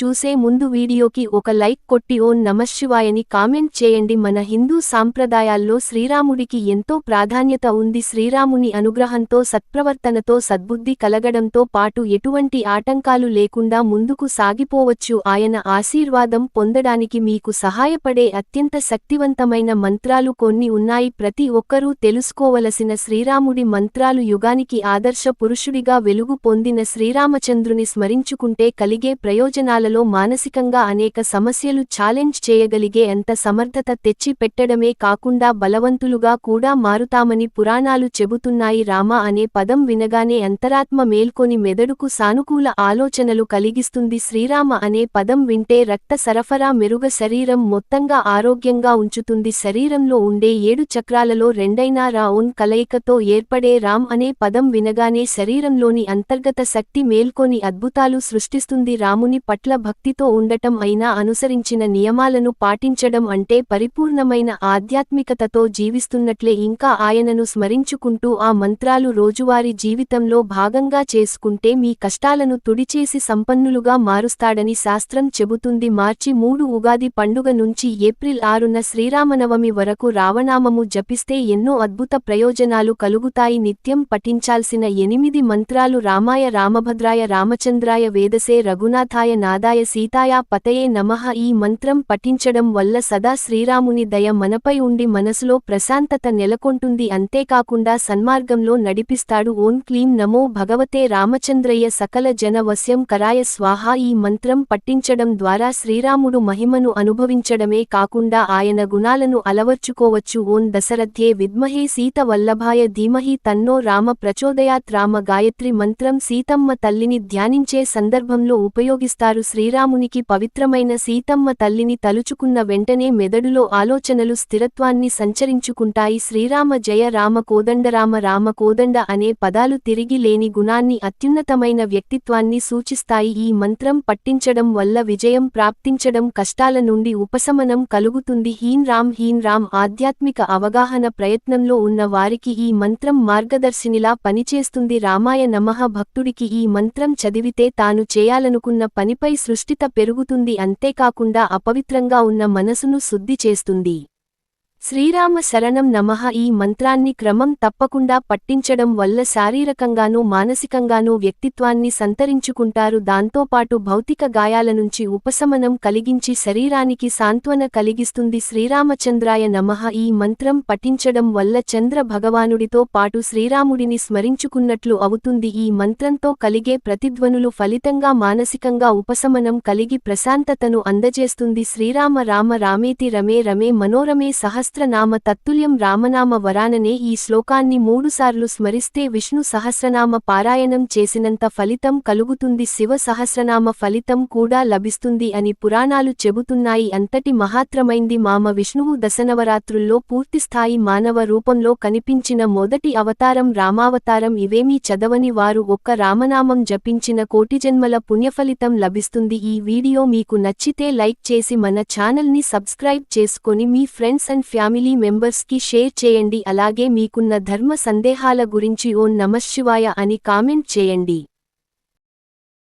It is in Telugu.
చూసే ముందు వీడియోకి ఒక లైక్ కొట్టి ఓం నమశివాయని కామెంట్ చేయండి. మన హిందూ సాంప్రదాయాల్లో శ్రీరాముడికి ఎంతో ప్రాధాన్యత ఉంది. శ్రీరాముని అనుగ్రహంతో సత్ప్రవర్తనతో సద్బుద్ధి కలగడంతో పాటు ఎటువంటి ఆటంకాలు లేకుండా ముందుకు సాగిపోవచ్చు. ఆయన ఆశీర్వాదం పొందడానికి మీకు సహాయపడే అత్యంత శక్తివంతమైన మంత్రాలు కొన్ని ఉన్నాయి. ప్రతి ఒక్కరూ తెలుసుకోవలసిన శ్రీరాముడి మంత్రాలు యుగానికి ఆదర్శ పురుషుడిగా వెలుగు పొందిన శ్రీరామచంద్రుని స్మరించుకుంటే కలిగే ప్రయోజనాలలో మానసికంగా అనేక సమస్యలు ఛాలెంజ్ చేయగలిగే అంత సమర్థత తెచ్చి పెట్టడమే కాకుండా బలవంతులుగా కూడా మారుతామని పురాణాలు చెబుతున్నాయి. రామ అనే పదం వినగానే అంతరాత్మ మేల్కొని మెదడుకు సానుకూల ఆలోచనలు కలిగిస్తుంది. శ్రీరామ అనే పదం వింటే రక్త సరఫరా మెరుగ శరీరం మొత్తంగా ఆరోగ్యంగా ఉంచుతుంది. శరీరంలో ఉండే ఏడు చక్రాలలో రెండైనా రా ఓన్ కలయికతో ఏర్పడే రామ్ అనే పదం వినగానే శరీరంలోని అంతర్గత శక్తి మేల్కొని అద్భుతాలు సృష్టిస్తుంది. రాముని పట్ల భక్తితో ఉండటం అయినా అనుసరించిన నియమాలను పాటించడం అంటే పరిపూర్ణమైన ఆధ్యాత్మికతతో జీవిస్తున్నట్లే ఇంకా ఆయనను స్మరించుకుంటూ ఆ మంత్రాలు రోజువారీ జీవితంలో భాగంగా చేసుకుంటే మీ కష్టాలను తుడిచేసి సంపన్నులుగా మారుస్తాడని శాస్త్రం చెబుతుంది. మార్చి మూడు ఉగాది పండుగ నుంచి ఏప్రిల్ ఆరున శ్రీరామనవమి వరకు రావణామము జపిస్తే ఎన్నో అద్భుత ప్రయోజనాలు కలుగుతాయి. నిత్యం పఠించాల్సిన ఎనిమిది మంత్రాలు రామాయ రామభద్రాయ రామచంద్రాయ వేదసే రఘునాథాయ నాద నాదాయ సీతాయ పతయే నమః ఈ మంత్రం పఠించడం వల్ల సదా శ్రీరాముని దయ మనపై ఉండి మనసులో ప్రశాంతత నెలకొంటుంది. అంతేకాకుండా సన్మార్గంలో నడిపిస్తాడు. ఓం క్లీం నమో భగవతే రామచంద్రయ్య సకల జన వశ్యం కరాయ స్వాహ ఈ మంత్రం పట్టించడం ద్వారా శ్రీరాముడు మహిమను అనుభవించడమే కాకుండా ఆయన గుణాలను అలవర్చుకోవచ్చు. ఓం దశరథ్యే విద్మహే సీత వల్లభాయ ధీమహి తన్నో రామ ప్రచోదయాత్ రామ గాయత్రి మంత్రం సీతమ్మ తల్లిని ధ్యానించే సందర్భంలో ఉపయోగిస్తారు. శ్రీరామునికి పవిత్రమైన సీతమ్మ తల్లిని తలుచుకున్న వెంటనే మెదడులో ఆలోచనలు స్థిరత్వాన్ని సంచరించుకుంటాయి. శ్రీరామ జయ రామ కోదండరామ రామ కోదండ అనే పదాలు తిరిగి లేని గుణాన్ని అత్యున్నతమైన వ్యక్తిత్వాన్ని సూచిస్తాయి. ఈ మంత్రం పట్టించడం వల్ల విజయం ప్రాప్తించడం కష్టాల నుండి ఉపశమనం కలుగుతుంది. హీన్ రామ్ హీన్ రామ్ ఆధ్యాత్మిక అవగాహన ప్రయత్నంలో ఉన్న వారికి ఈ మంత్రం మార్గదర్శినిలా పనిచేస్తుంది. రామాయ నమః భక్తుడికి ఈ మంత్రం చదివితే తాను చేయాలనుకున్న పనిపై సృష్టిత పెరుగుతుంది అంతేకాకుండా అపవిత్రంగా ఉన్న మనసును శుద్ధి చేస్తుంది. శ్రీరామ శరణం నమః ఈ మంత్రాన్ని క్రమం తప్పకుండా పట్టించడం వల్ల శారీరకంగానూ మానసికంగానూ వ్యక్తిత్వాన్ని సంతరించుకుంటారు. దాంతోపాటు భౌతిక గాయాల నుంచి ఉపశమనం కలిగించి శరీరానికి సాంత్వన కలిగిస్తుంది. శ్రీరామచంద్రాయ నమః ఈ మంత్రం పఠించడం వల్ల చంద్ర భగవానుడితో పాటు శ్రీరాముడిని స్మరించుకున్నట్లు అవుతుంది. ఈ మంత్రంతో కలిగే ప్రతిధ్వనులు ఫలితంగా మానసికంగా ఉపశమనం కలిగి ప్రశాంతతను అందజేస్తుంది. శ్రీరామ రామ రామేతి రమే రమే మనోరమే సహస్ర సహస్రనామ తత్తుల్యం రామనామ వరాననే ఈ శ్లోకాన్ని మూడుసార్లు స్మరిస్తే విష్ణు సహస్రనామ పారాయణం చేసినంత ఫలితం కలుగుతుంది శివ సహస్రనామ ఫలితం కూడా లభిస్తుంది అని పురాణాలు చెబుతున్నాయి. అంతటి మహాత్రమైంది మామ విష్ణువు దశనవరాత్రుల్లో పూర్తిస్థాయి మానవ రూపంలో కనిపించిన మొదటి అవతారం రామావతారం. ఇవేమీ చదవని వారు ఒక్క రామనామం జపించిన కోటిజన్మల పుణ్యఫలితం లభిస్తుంది. ఈ వీడియో మీకు నచ్చితే లైక్ చేసి మన ఛానల్ని సబ్స్క్రైబ్ చేసుకొని మీ ఫ్రెండ్స్ అండ్ ఫ్యామిలీ మెంబర్స్కి షేర్ చేయండి. అలాగే మీకున్న ధర్మ సందేహాల గురించి ఓం నమశివాయ అని కామెంట్ చేయండి.